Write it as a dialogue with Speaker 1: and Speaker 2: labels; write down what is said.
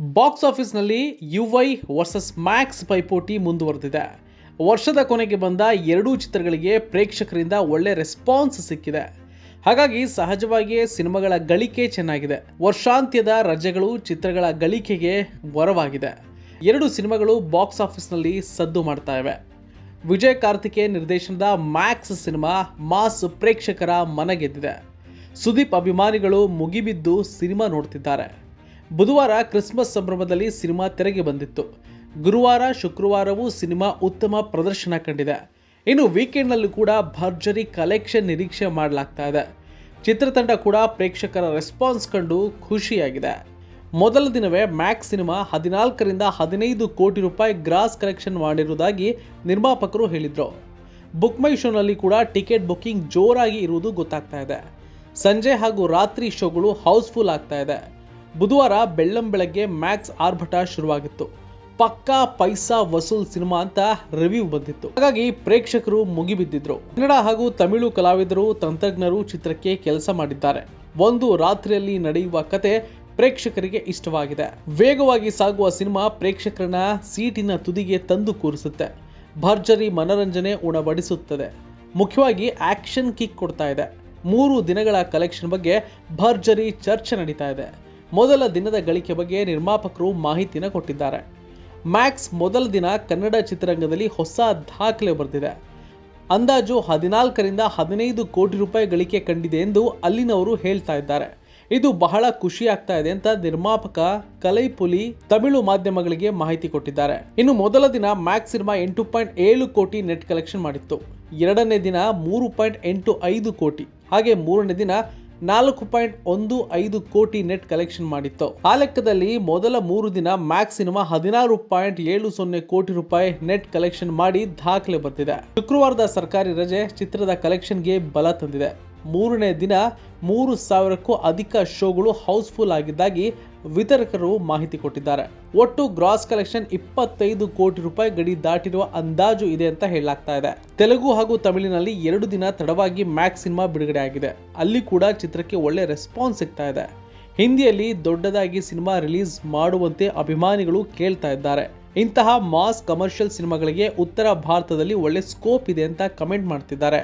Speaker 1: Box ಆಫೀಸ್ನಲ್ಲಿ ಯುವೈ versus Max ಪೈಪೋಟಿ ಮುಂದುವರೆದಿದೆ. ವರ್ಷದ ಕೊನೆಗೆ ಬಂದ ಎರಡೂ ಚಿತ್ರಗಳಿಗೆ ಪ್ರೇಕ್ಷಕರಿಂದ ಒಳ್ಳೆ ರೆಸ್ಪಾನ್ಸ್ ಸಿಕ್ಕಿದೆ. ಹಾಗಾಗಿ ಸಹಜವಾಗಿಯೇ ಸಿನಿಮಾಗಳ ಗಳಿಕೆ ಚೆನ್ನಾಗಿದೆ. ವರ್ಷಾಂತ್ಯದ ರಜೆಗಳು ಚಿತ್ರಗಳ ಗಳಿಕೆಗೆ ವರವಾಗಿದೆ. ಎರಡು ಸಿನಿಮಾಗಳು ಬಾಕ್ಸ್ ಆಫೀಸ್ನಲ್ಲಿ ಸದ್ದು ಮಾಡ್ತಾ ಇವೆ. ವಿಜಯ್ ಕಾರ್ತಿಕೇಯನ್ ನಿರ್ದೇಶನದ ಮ್ಯಾಕ್ಸ್ ಸಿನಿಮಾ ಮಾಸ್ ಪ್ರೇಕ್ಷಕರ ಮನ ಗೆದ್ದಿದೆ. ಸುದೀಪ್ ಅಭಿಮಾನಿಗಳು ಮುಗಿಬಿದ್ದು ಸಿನಿಮಾ ನೋಡ್ತಿದ್ದಾರೆ. ಬುಧವಾರ ಕ್ರಿಸ್ಮಸ್ ಸಂಭ್ರಮದಲ್ಲಿ ಸಿನಿಮಾ ತೆರೆಗೆ ಬಂದಿತ್ತು. ಗುರುವಾರ, ಶುಕ್ರವಾರವೂ ಸಿನಿಮಾ ಉತ್ತಮ ಪ್ರದರ್ಶನ ಕಂಡಿದೆ. ಇನ್ನು ವೀಕೆಂಡ್ನಲ್ಲೂ ಕೂಡ ಭರ್ಜರಿ ಕಲೆಕ್ಷನ್ ನಿರೀಕ್ಷೆ ಮಾಡಲಾಗ್ತಾ ಇದೆ. ಚಿತ್ರತಂಡ ಕೂಡ ಪ್ರೇಕ್ಷಕರ ರೆಸ್ಪಾನ್ಸ್ ಕಂಡು ಖುಷಿಯಾಗಿದೆ. ಮೊದಲ ದಿನವೇ ಮ್ಯಾಕ್ಸ್ ಸಿನಿಮಾ ಹದಿನಾಲ್ಕರಿಂದ ಹದಿನೈದು ಕೋಟಿ ರೂಪಾಯಿ ಗ್ರಾಸ್ ಕಲೆಕ್ಷನ್ ಮಾಡಿರುವುದಾಗಿ ನಿರ್ಮಾಪಕರು ಹೇಳಿದರು. ಬುಕ್ ಮೈ ಶೋನಲ್ಲಿ ಕೂಡ ಟಿಕೆಟ್ ಬುಕ್ಕಿಂಗ್ ಜೋರಾಗಿ ಇರುವುದು ಗೊತ್ತಾಗ್ತಾ ಇದೆ. ಸಂಜೆ ಹಾಗೂ ರಾತ್ರಿ ಶೋಗಳು ಹೌಸ್ಫುಲ್ ಆಗ್ತಾ ಇದೆ. ಬುಧವಾರ ಬೆಳ್ಳಂ ಬೆಳಗ್ಗೆ ಮ್ಯಾಕ್ಸ್ ಆರ್ಭಟ ಶುರುವಾಗಿತ್ತು. ಪಕ್ಕಾ ಪೈಸಾ ವಸೂಲ್ ಸಿನಿಮಾ ಅಂತ ರಿವ್ಯೂ ಬಂದಿತ್ತು. ಹಾಗಾಗಿ ಪ್ರೇಕ್ಷಕರು ಮುಗಿಬಿದ್ದಿದ್ರು. ಕನ್ನಡ ಹಾಗೂ ತಮಿಳು ಕಲಾವಿದರು, ತಂತ್ರಜ್ಞರು ಚಿತ್ರಕ್ಕೆ ಕೆಲಸ ಮಾಡಿದ್ದಾರೆ. ಒಂದು ರಾತ್ರಿಯಲ್ಲಿ ನಡೆಯುವ ಕತೆ ಪ್ರೇಕ್ಷಕರಿಗೆ ಇಷ್ಟವಾಗಿದೆ. ವೇಗವಾಗಿ ಸಾಗುವ ಸಿನಿಮಾ ಪ್ರೇಕ್ಷಕರನ್ನ ಸೀಟಿನ ತುದಿಗೆ ತಂದು ಕೂರಿಸುತ್ತೆ. ಭರ್ಜರಿ ಮನರಂಜನೆ ಉಣಬಡಿಸುತ್ತದೆ. ಮುಖ್ಯವಾಗಿ ಆಕ್ಷನ್ ಕಿಕ್ ಕೊಡ್ತಾ ಇದೆ. ಮೂರು ದಿನಗಳ ಕಲೆಕ್ಷನ್ ಬಗ್ಗೆ ಭರ್ಜರಿ ಚರ್ಚೆ ನಡೀತಾ ಇದೆ. ಮೊದಲ ದಿನದ ಗಳಿಕೆ ಬಗ್ಗೆ ನಿರ್ಮಾಪಕರು ಮಾಹಿತಿನ ಕೊಟ್ಟಿದ್ದಾರೆ. ಮ್ಯಾಕ್ಸ್ ಮೊದಲ ದಿನ ಕನ್ನಡ ಚಿತ್ರರಂಗದಲ್ಲಿ ಹೊಸ ದಾಖಲೆ ಬರೆದಿದೆ. ಅಂದಾಜು ಹದಿನಾಲ್ಕರಿಂದ ಹದಿನೈದು ಕೋಟಿ ರೂಪಾಯಿ ಗಳಿಕೆ ಕಂಡಿದೆ ಎಂದು ಅಲ್ಲಿನವರು ಹೇಳ್ತಾ ಇದ್ದಾರೆ. ಇದು ಬಹಳ ಖುಷಿ ಆಗ್ತಾ ಇದೆ ಅಂತ ನಿರ್ಮಾಪಕ ಕಲೈಪುಲಿ ತಮಿಳು ಮಾಧ್ಯಮಗಳಿಗೆ ಮಾಹಿತಿ ಕೊಟ್ಟಿದ್ದಾರೆ. ಇನ್ನು ಮೊದಲ ದಿನ ಮ್ಯಾಕ್ಸ್ ಸಿನಿಮಾ ಎಂಟು ಪಾಯಿಂಟ್ ಏಳು ಕೋಟಿ ನೆಟ್ ಕಲೆಕ್ಷನ್ ಮಾಡಿತ್ತು. ಎರಡನೇ ದಿನ ಮೂರು ಪಾಯಿಂಟ್ ಎಂಟು ಐದು ಕೋಟಿ. ಹಾಗೆ ಮೂರನೇ ದಿನ ನಾಲ್ಕು ಪಾಯಿಂಟ್ ಒಂದು ಐದು ಕೋಟಿ ನೆಟ್ ಕಲೆಕ್ಷನ್ ಮಾಡಿತ್ತು. ಆ ಲೆಕ್ಕದಲ್ಲಿ ಮೊದಲ ಮೂರು ದಿನ ಮ್ಯಾಕ್ಸ್ ಸಿನಿಮಾ ಹದಿನಾರು ಪಾಯಿಂಟ್ ಏಳು ಸೊನ್ನೆ ಕೋಟಿ ರೂಪಾಯಿ ನೆಟ್ ಕಲೆಕ್ಷನ್ ಮಾಡಿ ದಾಖಲೆ ಬರ್ತಿದೆ. ಶುಕ್ರವಾರದ ಸರ್ಕಾರಿ ರಜೆ ಚಿತ್ರದ ಕಲೆಕ್ಷನ್ಗೆ ಬಲ ತಂದಿದೆ. ಮೂರನೇ ದಿನ ಮೂರು ಸಾವಿರಕ್ಕೂ ಅಧಿಕ ಶೋಗಳು ಹೌಸ್ಫುಲ್ ಆಗಿದ್ದಾಗಿ ವಿತರಕರು ಮಾಹಿತಿ ಕೊಟ್ಟಿದ್ದಾರೆ. ಒಟ್ಟು ಗ್ರಾಸ್ ಕಲೆಕ್ಷನ್ ಇಪ್ಪತ್ತೈದು ಕೋಟಿ ರೂಪಾಯಿ ಗಡಿ ದಾಟಿರುವ ಅಂದಾಜು ಇದೆ ಅಂತ ಹೇಳಲಾಗ್ತಾ ಇದೆ. ತೆಲುಗು ಹಾಗೂ ತಮಿಳಿನಲ್ಲಿ ಎರಡು ದಿನ ತಡವಾಗಿ ಮ್ಯಾಕ್ಸ್ ಸಿನಿಮಾ ಬಿಡುಗಡೆ ಆಗಿದೆ ಅಲ್ಲಿ ಕೂಡ ಚಿತ್ರಕ್ಕೆ ಒಳ್ಳೆ ರೆಸ್ಪಾನ್ಸ್ ಸಿಗ್ತಾ ಇದೆ. ಹಿಂದಿಯಲ್ಲಿ ದೊಡ್ಡದಾಗಿ ಸಿನಿಮಾ ರಿಲೀಸ್ ಮಾಡುವಂತೆ ಅಭಿಮಾನಿಗಳು ಕೇಳ್ತಾ ಇದ್ದಾರೆ. ಇಂತಹ ಮಾಸ್ ಕಮರ್ಷಿಯಲ್ ಸಿನಿಮಾಗಳಿಗೆ ಉತ್ತರ ಭಾರತದಲ್ಲಿ ಒಳ್ಳೆ ಸ್ಕೋಪ್ ಇದೆ ಅಂತ ಕಮೆಂಟ್ ಮಾಡ್ತಿದ್ದಾರೆ.